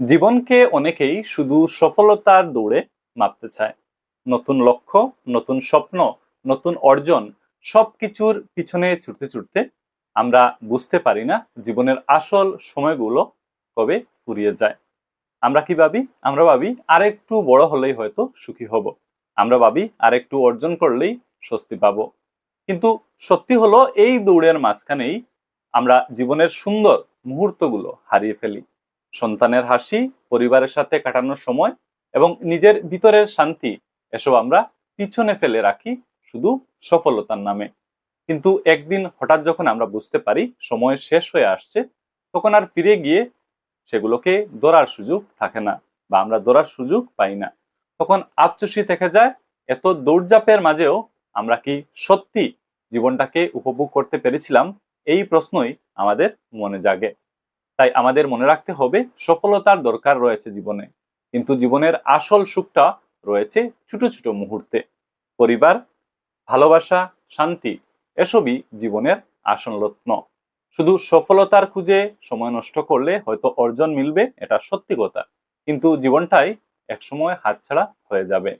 জীবনকে অনেকেই শুধু সফলতার দৌড়ে মাপতে চায়। নতুন লক্ষ্য, নতুন স্বপ্ন, নতুন অর্জন, সবকিছুর পিছনে ছুটতে ছুটতে আমরা বুঝতে পারি না জীবনের আসল সময়গুলো কবে ফুরিয়ে যায়। আমরা কি ভাবি? আমরা ভাবি আরেকটু বড় হলেই হয়তো সুখী হব। আমরা ভাবি আরেকটু অর্জন করলেই স্বস্তি পাবো। কিন্তু সত্যি হলো এই দৌড়ের মাঝখানেই আমরা জীবনের সুন্দর মুহূর্তগুলো হারিয়ে ফেলি। সন্তানের হাসি, পরিবারের সাথে কাটানোর সময় এবং নিজের ভিতরের শান্তি, এসব আমরা পিছনে ফেলে রাখি শুধু সফলতার নামে। কিন্তু একদিন হঠাৎ যখন আমরা বুঝতে পারি সময় শেষ হয়ে আসছে, তখন আর ফিরে গিয়ে সেগুলোকে দৌড়ার সুযোগ থাকে না বা আমরা দৌড়ার সুযোগ পাই না। তখন আফচুষি থেকে যায়, এত দৌড়জাপের মাঝেও আমরা কি সত্যি জীবনটাকে উপভোগ করতে পেরেছিলাম? এই প্রশ্নই আমাদের মনে জাগে। তাই আমাদের মনে রাখতে হবে, সফলতার দরকার রয়েছে জীবনে। কিন্তু জীবনের আসল সুখটা রয়েছে ছোট ছোট মুহূর্তে। পরিবার, ভালোবাসা, শান্তি, এসবই জীবনের আসল রত্ন। শুধু সফলতার খুঁজে সময় নষ্ট করলে হয়তো অর্জন মিলবে, এটা সত্যি কথা। কিন্তু জীবনটাই একসময় হাতছাড়া হয়ে যাবে।